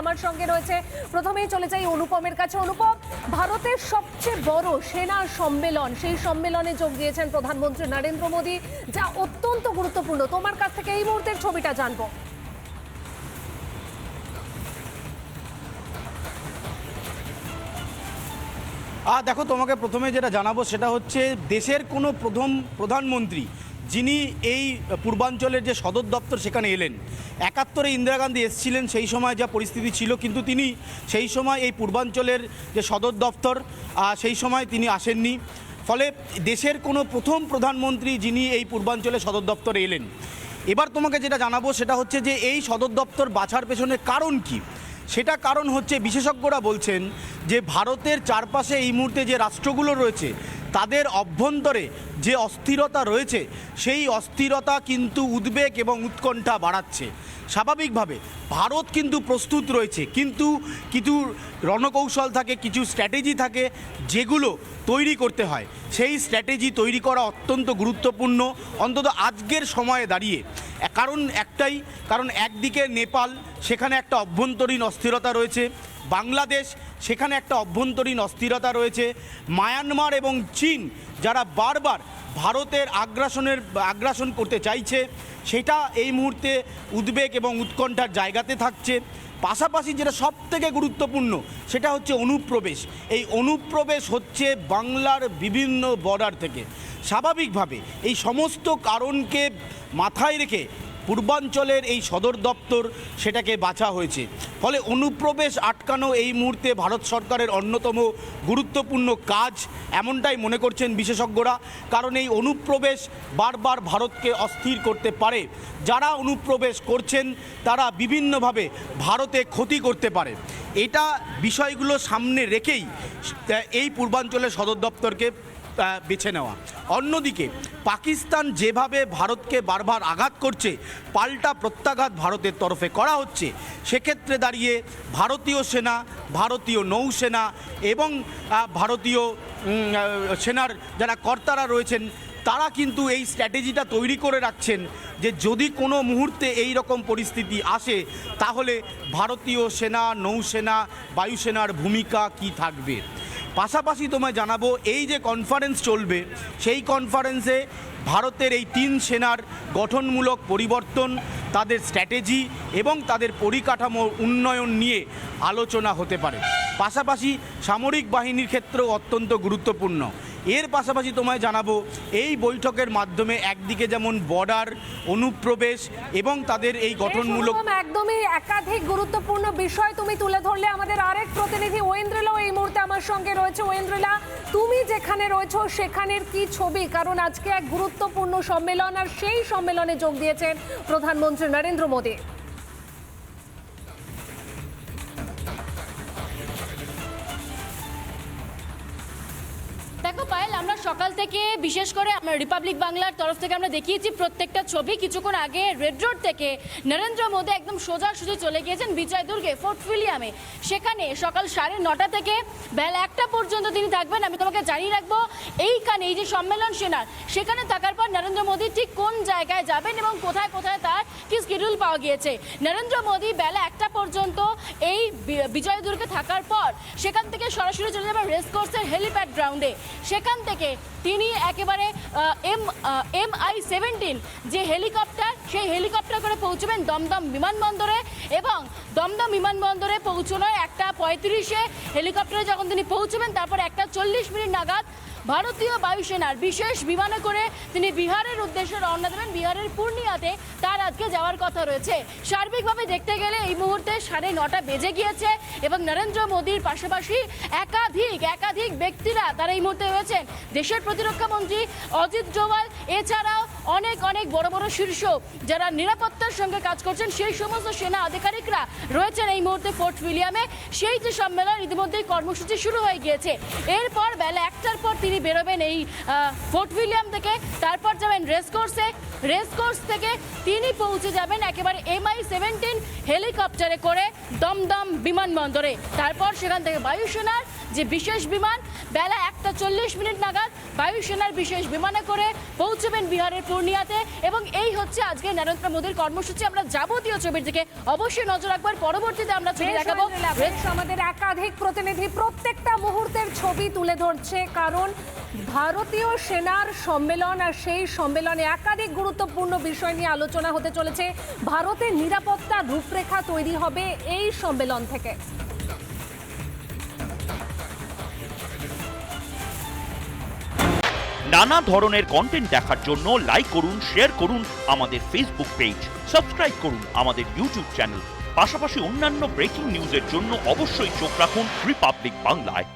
আমার সঙ্গে রয়েছে। প্রথমেই চলে যাই অনুপমের কাছে। অনুপম, ভারতের সবচেয়ে বড় সেনা সম্মেলন, সেই সম্মেলনে যোগ দিয়েছেন প্রধানমন্ত্রী নরেন্দ্র মোদী, যা অত্যন্ত গুরুত্বপূর্ণ। তোমার কাছ থেকে এই মুহূর্তের ছবিটা জানব। আর দেখো, তোমাকে প্রথমে যেটা জানাব সেটা হচ্ছে, দেশের কোনো প্রথম প্রধানমন্ত্রী যিনি এই পূর্বাঞ্চলের যে সদর দপ্তর সেখানে এলেন, একাত্তরে ইন্দিরা গান্ধী এসেছিলেন সেই সময় যা পরিস্থিতি ছিল, কিন্তু তিনি সেই সময় এই পূর্বাঞ্চলের যে সদর দপ্তর সেই সময় তিনি আসেননি। ফলে দেশের কোনো প্রথম প্রধানমন্ত্রী যিনি এই পূর্বাঞ্চলে সদর দপ্তরে এলেন। এবার তোমাকে যেটা জানাব সেটা হচ্ছে যে এই সদর দপ্তর বাছার পেছনে কারণ কী? সেটা কারণ হচ্ছে বিশেষজ্ঞরা বলছেন যে ভারতের চারপাশে এই মুহূর্তে যে রাষ্ট্রগুলো রয়েছে তাদের অভ্যন্তরে যে অস্থিরতা রয়েছে, সেই অস্থিরতা কিন্তু উদ্বেগ এবং উৎকণ্ঠা বাড়াচ্ছে। স্বাভাবিকভাবে ভারত কিন্তু প্রস্তুত রয়েছে, কিন্তু কিছু রণকৌশল থাকে, কিছু স্ট্র্যাটেজি থাকে, যেগুলো তৈরি করতে হয়। সেই স্ট্র্যাটেজি তৈরি করা অত্যন্ত গুরুত্বপূর্ণ। অন্তত আজকের সময়ে দাঁড়িয়ে। কারণ একটাই, কারণ একদিকে নেপাল সেখানে একটা অভ্যন্তরীণ অস্থিরতা রয়েছে। বাংলাদেশ, সেখানে একটা অভ্যন্তরীণ অস্থিরতা রয়েছে। মায়ানমার এবং চীন, যারা বারবার ভারতের আগ্রাসনের, আগ্রাসন করতে চাইছে, সেটা এই মুহূর্তে উদ্বেগ এবং উৎকণ্ঠার জায়গাতে থাকছে। পাশাপাশি যেটা সব থেকে গুরুত্বপূর্ণ, সেটা হচ্ছে অনুপ্রবেশ। এই অনুপ্রবেশ হচ্ছে বাংলার বিভিন্ন বর্ডার থেকে। স্বাভাবিকভাবে এই সমস্ত কারণকে মাথায় রেখে পূর্বাঞ্চলের এই সদর দপ্তর সেটাকে বাছা হয়েছে। ফলে অনুপ্রবেশ আটকানো এই মুহূর্তে ভারত সরকারের অন্যতম গুরুত্বপূর্ণ কাজ, এমনটাই মনে করছেন বিশেষজ্ঞরা। কারণ এই অনুপ্রবেশ বারবার ভারতকে অস্থির করতে পারে। যারা অনুপ্রবেশ করছেন, তারা বিভিন্নভাবে ভারতে ক্ষতি করতে পারে। এটা বিষয়গুলো সামনে রেখেই এই পূর্বাঞ্চলের সদর দপ্তরকে বেছে নেওয়া। অন্যদিকে, পাকিস্তান যেভাবে ভারতকে বারবার আঘাত করছে, পাল্টা প্রত্যাঘাত ভারতের তরফে করা হচ্ছে, সেক্ষেত্রে দাঁড়িয়ে ভারতীয় সেনা, ভারতীয় নৌসেনা এবং ভারতীয় সেনার যারা কর্তারা রয়েছেন, তারা কিন্তু এই স্ট্র্যাটেজিটা তৈরি করে রাখছেন যে যদি কোনো মুহূর্তে এই রকম পরিস্থিতি আসে, তাহলে ভারতীয় সেনা, নৌসেনা, বায়ুসেনার ভূমিকা কি থাকবে? পাশাপাশি তোমায় জানাব, এই যে কনফারেন্স চলবে, সেই কনফারেন্সে ভারতের এই তিন সেনার গঠনমূলক পরিবর্তন, তাদের স্ট্র্যাটেজি এবং তাদের পরিকাঠামো উন্নয়ন নিয়ে আলোচনা হতে পারে। পাশাপাশি সামরিক বাহিনীর ক্ষেত্রেও অত্যন্ত গুরুত্বপূর্ণ। এর পাশাপাশি তোমায় জানাব এই বৈঠকের মাধ্যমে একদিকে যেমন বর্ডার অনুপ্রবেশ এবং তাদের এই গঠনমূলক একদমই একাধিক গুরুত্বপূর্ণ বিষয় তুমি তুলে ধরলে। আমাদের আরেক প্রতিনিধি ওয়েন্দ্রিলাও এই মুহূর্তে আমার সঙ্গে রয়েছে। ওয়েন্দ্রিলা তুমি যেখানে রয়েছো সেখানের কি ছবি? কারণ আজকে এক গুরুত্বপূর্ণ সম্মেলন আর সেই সম্মেলনে যোগ দিয়েছেন প্রধানমন্ত্রী নরেন্দ্র মোদী। সকাল থেকে, বিশেষ করে আমরা রিপাবলিক বাংলার তরফ থেকে আমরা দেখিয়েছি, প্রত্যেকটা ছবি কিছুক্ষণ আগে রেড রোড থেকে নরেন্দ্র মোদী একদম সোজাসুজি চলে গিয়েছেন বিজয় দুর্গে ফোর্ট উইলিয়ামে সেখানে সকাল সাড়ে নটা থেকে বেলা একটা পর্যন্ত তিনি থাকবেন। আমি তোমাকে জানিয়ে রাখব, এইখানে এই যে সম্মেলন সেনার, সেখানে থাকার পর নরেন্দ্র মোদী ঠিক কোন জায়গায় যাবেন এবং কোথায় কোথায় তার কি শিডিউল পাওয়া গিয়েছে? নরেন্দ্র মোদী বেলা একটা পর্যন্ত এই বিজয় দুর্গে থাকার পর সেখান থেকে সরাসরি চলে যাবেন রেস কোর্সের হেলিপ্যাড গ্রাউন্ডে সেখান থেকে তিনি একেবারে এম এম আই সেভেন্টিন যে হেলিকপ্টার, সেই হেলিকপ্টার করে পৌঁছবেন দমদম বিমানবন্দরে। এবং দমদম বিমানবন্দরে পৌঁছানোর একটা পঁয়ত্রিশে হেলিকপ্টারে যখন তিনি পৌঁছবেন, তারপর একটা চল্লিশ মিনিট নাগাদ ভারতীয় বায়ুসেনার বিশেষ বিমানে করে তিনি বিহারের উদ্দেশ্যে রওনা দেবেন। বিহারের পূর্ণিয়াতে তার আজকে যাওয়ার কথা রয়েছে। সার্বিকভাবে দেখতে গেলে এই মুহূর্তে সাড়ে নটা বেজে গিয়েছে এবং নরেন্দ্র মোদীর পাশাপাশি একাধিক একাধিক ব্যক্তিরা তারা এই মুহূর্তে রয়েছেন। দেশের প্রতিরক্ষা মন্ত্রী অজিত ডোভাল এছাড়াও অনেক অনেক বড় বড় শীর্ষ যারা নিরাপত্তার সঙ্গে কাজ করছেন, সেই সমস্ত সেনা আধিকারিকরা রয়েছেন এই মুহূর্তে ফোর্ট উইলিয়ামে। সেই যে সম্মেলন ইতিমধ্যেই কর্মসূচি শুরু হয়ে গিয়েছে। এরপর বেলা একটার পর তিনি বেরোবেন এই ফোর্ট উইলিয়াম থেকে। তারপর যাবেন রেস কোর্সে রেস কোর্স থেকে তিনি পৌঁছে যাবেন একেবারে এমআই সেভেন্টিন হেলিকপ্টারে করে দমদম বিমানবন্দরে। তারপর সেখান থেকে বায়ুসেনার যে বিশেষ বিমান বেলা একটা চল্লিশ মিনিট নাগাদ বায়ুসেনার বিশেষ বিমানে করে পৌঁছবেন বিহারের পূর্ণিয়াতে এবং এই হচ্ছে আজকে নরেন্দ্র মোদীর কর্মসূচি। আমরা যাবতীয় ছবির দিকে অবশ্যই নজর রাখবার পরবর্তীতে আমরা ছবি দেখাবো। আমাদের একাধিক প্রতিনিধি প্রত্যেকটা মুহূর্তের ছবি তুলে ধরছে কারণ ভারতীয় সেনার সম্মেলন আর সেই সম্মেলনে একাধিক গুরুত্বপূর্ণ বিষয় নিয়ে আলোচনা হতে চলেছে। ভারতের নিরাপত্তা রূপরেখা তৈরি হবে এই সম্মেলন থেকে। নানা ধরনের কন্টেন্ট দেখার জন্য লাইক করুন শেয়ার করুন আমাদের ফেসবুক পেজ সাবস্ক্রাইব করুন আমাদের ইউটিউব চ্যানেল পাশাপাশি অন্যান্য ব্রেকিং নিউজের জন্য অবশ্যই চোখ রাখুন রিপাবলিক বাংলায়